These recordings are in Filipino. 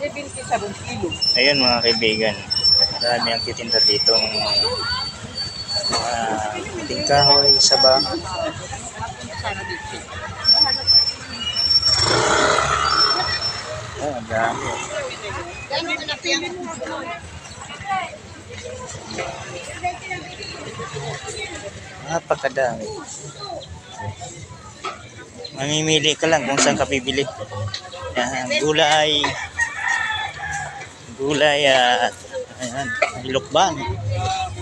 77 kilo. Ayun mga kaibigan, marami ang titinda dito ng mga puting kahoy, saba. Oh, ang dami. Napakadami. Mamimili ka lang kung saan ka bibili. Yan, gulay. Gulay at ayan, may lukban.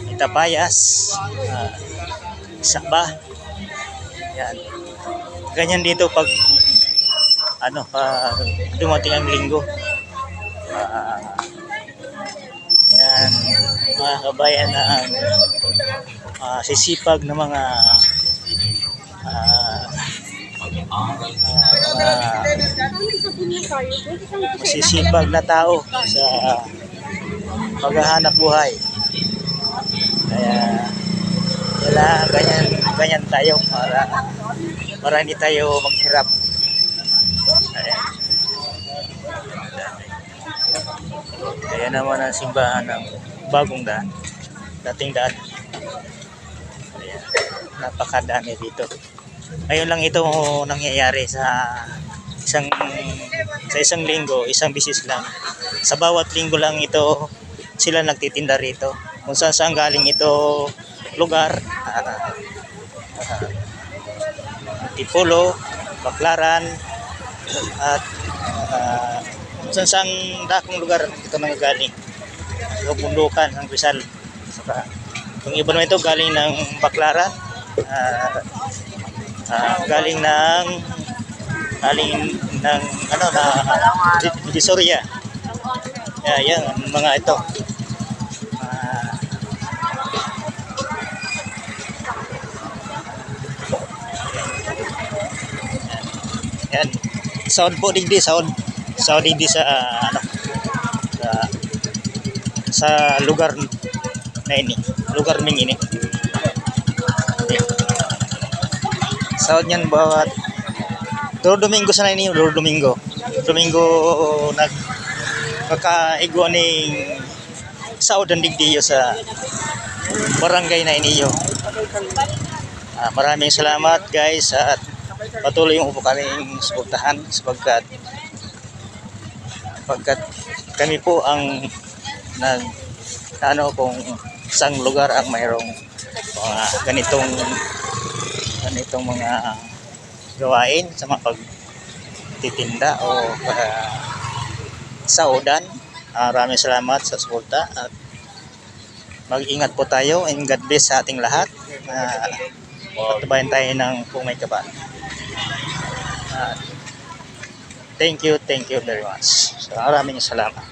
May tapayas. ah, saba. Yan. Ganyan dito pag ano pa dumating ang linggo. Ah, yan, mga kabayan ng ah, sisipag na mga ah, ah, mga masisipag na tao sa paghahanap buhay. Kaya kailangan ganyan, ganyan tayo para para hindi tayo maghirap. Ayan. Kaya naman ang simbahan ng bagong daan. Dating daan. Ayan. Napakadami dito. Ngayon lang ito nangyayari sa isang sa isang linggo, isang bisis lang. Sa bawat linggo lang ito sila nagtitinda rito. Kung saan saan galing ito lugar. ah, Tipolo, Baklaran, at ah, kung saan saan dakong lugar ito nanggagaling. So, bundukan ng Rizal. Saka, yung iba naman ito galing ng Baklaran, ah, ah, galing ng galing ng ano na Di- Divisoria. Yeah, yan mga ito. Ah, yan. Sound po digdi, sound. Sound digdi sa ah, ano sa sa lugar na ini. Lugar ning ini. Sound yan bawat Duro Domingo sa ini, Duro Domingo. Domingo nag kakaigwa ning Saud ang digdiyo sa barangay na iniyo. Ah, maraming salamat guys at patuloy mo po kaming suportahan sapagkat pagkat kami po ang nag ano kung isang lugar ang mayroong mga ganitong ganitong mga gawain sa mga pagtitinda o uh, saudan. Ah, Maraming salamat sa suporta at mag-ingat po tayo and God bless sa ating lahat. Uh, patubayan tayo ng kung may kaba. Ah, thank you, thank you very much. So, maraming salamat.